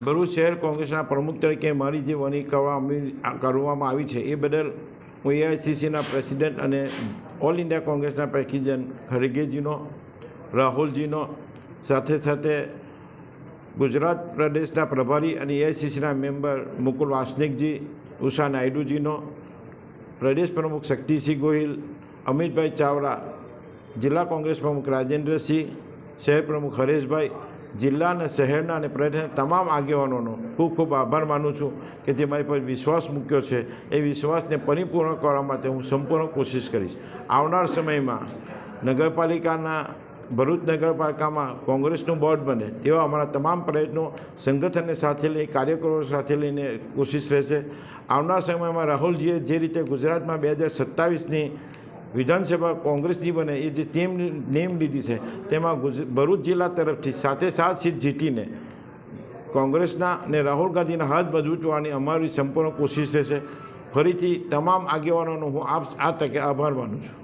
ભરૂચ શહેર કોંગ્રેસના પ્રમુખ તરીકે મારી જે વણી કરવા કરવામાં આવી છે, એ બદલ હું એઆઈસીસીના પ્રેસિડેન્ટ અને ઓલ ઇન્ડિયા કોંગ્રેસના પ્રેસિડેન્ટ ખરગેજીનો રાહુલજીનો, સાથે સાથે ગુજરાત પ્રદેશના પ્રભારી અને એઆઈસીસીના મેમ્બર મુકુલ વાસનિકજી, ઉષા નાયડુજીનો, પ્રદેશ પ્રમુખ શક્તિસિંહ ગોહિલ, અમિતભાઈ ચાવડા, જિલ્લા કોંગ્રેસ પ્રમુખ રાજેન્દ્રસિંહ, શહેર પ્રમુખ હરેશભાઈ જિલ્લા અને શહેરના અને પ્રદેશના તમામ આગેવાનોનો ખૂબ ખૂબ આભાર માનું છું કે જે મારી પર વિશ્વાસ મૂક્યો છે. એ વિશ્વાસને પરિપૂર્ણ કરવા માટે હું સંપૂર્ણ કોશિશ કરીશ. આવનાર સમયમાં નગરપાલિકાના, ભરૂચ નગરપાલિકામાં કોંગ્રેસનું બોર્ડ બને તેવા અમારા તમામ પ્રયત્નો સંગઠનને સાથે લઈ, કાર્યકરો સાથે લઈને કોશિશ રહેશે. આવનાર સમયમાં રાહુલજીએ જે રીતે ગુજરાતમાં બે હજાર સત્તાવીસની વિધાનસભા કોંગ્રેસની બને, એ જે ટીમ નેમ લીધી છે, તેમાં ભરૂચ જિલ્લા તરફથી સાતે સાત સીટ જીતીને કોંગ્રેસના ને રાહુલ ગાંધીના હાથ મજબૂતવાની અમારી સંપૂર્ણ કોશિશ રહેશે. ફરીથી તમામ આગેવાનોનો હું આપ આ તકે આભાર માનું છું.